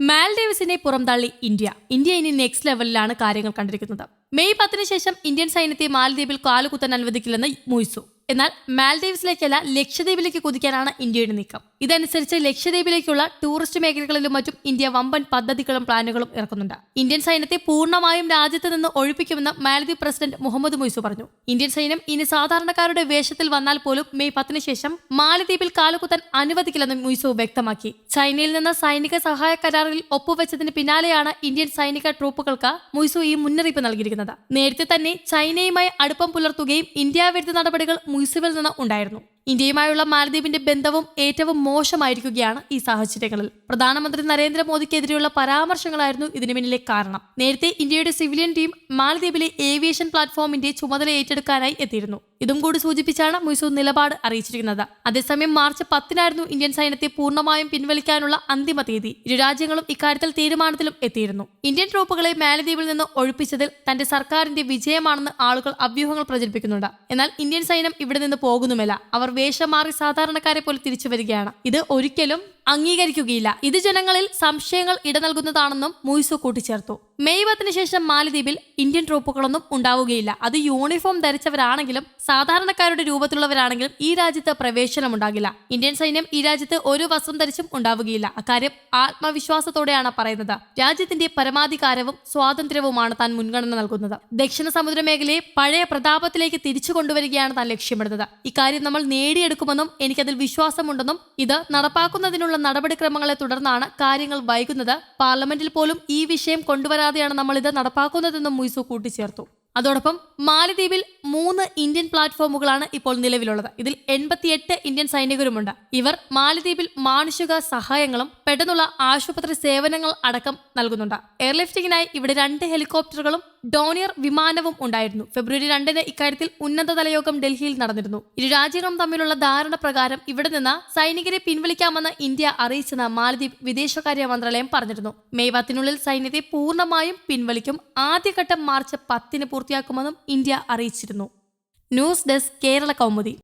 മാൽഡീവ്സിനെ പുറംതള്ളി India. India ഇനി next ലെവലിലാണ് കാര്യങ്ങൾ കണ്ടിരിക്കുന്നത്. മെയ് പത്തിന് ശേഷം ഇന്ത്യൻ സൈന്യത്തെ മാലദ്വീപിൽ കാലുകുത്താൻ അനുവദിക്കില്ലെന്ന് മുയ്സു എന്നാൽ മാൽഡീവ്സിലേക്കല്ല ലക്ഷദ്വീപിലേക്ക് കുതിക്കാനാണ് ഇന്ത്യയുടെ നീക്കം. ഇതനുസരിച്ച് ലക്ഷദ്വീപിലേക്കുള്ള ടൂറിസ്റ്റ് മേഖലകളിലും മറ്റും ഇന്ത്യ വമ്പൻ പദ്ധതികളും പ്ലാനുകളും ഇറക്കുന്നുണ്ട്. ഇന്ത്യൻ സൈന്യത്തെ പൂർണമായും രാജ്യത്ത് നിന്ന് ഒഴിപ്പിക്കുമെന്ന് മാലദ്വീപ് പ്രസിഡന്റ് മുഹമ്മദ് മൊയ്സു പറഞ്ഞു. ഇന്ത്യൻ സൈന്യം ഇനി സാധാരണക്കാരുടെ വേഷത്തിൽ വന്നാൽ പോലും മെയ് പത്തിന് ശേഷം മാലദ്വീപിൽ കാലുകുത്താൻ അനുവദിക്കില്ലെന്നും മൊയ്സു വ്യക്തമാക്കി. ചൈനയിൽ നിന്ന് സൈനിക സഹായ കരാറിൽ ഒപ്പുവെച്ചതിന് പിന്നാലെയാണ് ഇന്ത്യൻ സൈനിക ട്രൂപ്പുകൾക്ക് മൊയ്സു ഈ മുന്നറിയിപ്പ് നൽകിയിരിക്കുന്നത്. നേരത്തെ തന്നെ ചൈനയുമായി അടുപ്പം പുലർത്തുകയും ഇന്ത്യ വിരുദ്ധ നടപടികൾ മുയ്സുവിൽ നിന്ന് ഉണ്ടായിരുന്നു. ഇന്ത്യയുമായുള്ള മാലദ്വീപിന്റെ ബന്ധവും ഏറ്റവും മോശമായിരിക്കുകയാണ് ഈ സാഹചര്യങ്ങളിൽ. പ്രധാനമന്ത്രി നരേന്ദ്രമോദിക്കെതിരെയുള്ള പരാമർശങ്ങളായിരുന്നു ഇതിനു പിന്നിലെ കാരണം. നേരത്തെ ഇന്ത്യയുടെ സിവിലിയൻ ടീം മാലദ്വീപിലെ ഏവിയേഷൻ പ്ലാറ്റ്ഫോമിന്റെ ചുമതല ഏറ്റെടുക്കാനായി എത്തിയിരുന്നു. ഇതും കൂടി സൂചിപ്പിച്ചാണ് മുയ്സു നിലപാട് അറിയിച്ചിരിക്കുന്നത്. അതേസമയം മാർച്ച് പത്തിനായിരുന്നു ഇന്ത്യൻ സൈന്യത്തെ പൂർണമായും പിൻവലിക്കാനുള്ള അന്തിമ തീയതി. ഇരു രാജ്യങ്ങളും ഇക്കാര്യത്തിൽ തീരുമാനത്തിലും എത്തിയിരുന്നു. ഇന്ത്യൻ ട്രൂപ്പുകളെ മാലദ്വീപിൽ നിന്ന് ഒഴിപ്പിച്ചതിൽ തന്റെ സർക്കാരിന്റെ വിജയമാണെന്ന് ആളുകൾ അഭ്യൂഹങ്ങൾ പ്രചരിപ്പിക്കുന്നുണ്ട്. എന്നാൽ ഇന്ത്യൻ സൈന്യം ഇവിടെ നിന്ന് പോകുന്നുമില്ല. അവർ വേഷം മാറി സാധാരണക്കാരെ പോലെ തിരിച്ചു വരികയാണ്. ഇത് ഒരിക്കലും അംഗീകരിക്കുകയില്ല. ഇത് ജനങ്ങളിൽ സംശയങ്ങൾ ഇടനൽകുന്നതാണെന്നും മുയ്സു കൂട്ടിച്ചേർത്തു. മെയ് പത്തിന് ശേഷം മാലദ്വീപിൽ ഇന്ത്യൻ ട്രൂപ്പുകളൊന്നും ഉണ്ടാവുകയില്ല. അത് യൂണിഫോം ധരിച്ചവരാണെങ്കിലും സാധാരണക്കാരുടെ രൂപത്തിലുള്ളവരാണെങ്കിലും ഈ രാജ്യത്ത് പ്രവേശനം ഉണ്ടാകില്ല ഇന്ത്യൻ സൈന്യം ഈ രാജ്യത്ത് ഒരു വസ്ത്രം ധരിച്ചും ഉണ്ടാവുകയില്ല. അക്കാര്യം ആത്മവിശ്വാസത്തോടെയാണ് പറയുന്നത്. രാജ്യത്തിന്റെ പരമാധികാരവും സ്വാതന്ത്ര്യവുമാണ് താൻ മുൻഗണന നൽകുന്നത്. ദക്ഷിണ സമുദ്ര മേഖലയെ പഴയ പ്രതാപത്തിലേക്ക് തിരിച്ചു കൊണ്ടുവരികയാണ് താൻ ലക്ഷ്യമിടുന്നത്. ഇക്കാര്യം നമ്മൾ നേടിയെടുക്കുമെന്നും എനിക്കതിൽ വിശ്വാസമുണ്ടെന്നും ഇത് നടപ്പാക്കുന്നതിനുള്ള നടപടിക്രമങ്ങളെ തുടർന്നാണ് കാര്യങ്ങൾ വൈകുന്നത്. പാർലമെന്റിൽ പോലും ഈ വിഷയം കൊണ്ടുവരാതെയാണ് നമ്മൾ ഇത് നടപ്പാക്കുന്നതെന്നും മുയ്സു കൂട്ടിച്ചേർത്തു. അതോടൊപ്പം മാലദ്വീപിൽ മൂന്ന് ഇന്ത്യൻ പ്ലാറ്റ്ഫോമുകളാണ് ഇപ്പോൾ നിലവിലുള്ളത്. ഇതിൽ എൺപത്തിയെട്ട് ഇന്ത്യൻ സൈനികരുമുണ്ട്. ഇവർ മാലദ്വീപിൽ മാനുഷിക സഹായങ്ങളും പെട്ടെന്നുള്ള ആശുപത്രി സേവനങ്ങൾ അടക്കം നൽകുന്നുണ്ട്. എയർലിഫ്റ്റിംഗിനായി ഇവിടെ രണ്ട് ഹെലികോപ്റ്ററുകളും ഡോണിയർ വിമാനവും ഉണ്ടായിരുന്നു. ഫെബ്രുവരി രണ്ടിന് ഇക്കാര്യത്തിൽ ഉന്നതതല യോഗം ഡൽഹിയിൽ നടന്നിരുന്നു. ഇരു രാജ്യങ്ങളും തമ്മിലുള്ള ധാരണ പ്രകാരം ഇവിടെ നിന്ന് സൈനികരെ പിൻവലിക്കാമെന്ന് ഇന്ത്യ അറിയിച്ചെന്ന് മാലദ്വീപ് വിദേശകാര്യ മന്ത്രാലയം പറഞ്ഞിരുന്നു. മെയ് പത്തിനുള്ളിൽ സൈന്യത്തെ പൂർണമായും പിൻവലിക്കും. ആദ്യഘട്ടം മാർച്ച് പത്തിന് പൂർത്തിയാക്കുമെന്നും ഇന്ത്യ അറിയിച്ചിരുന്നു. News desk Kerala Kaumudi.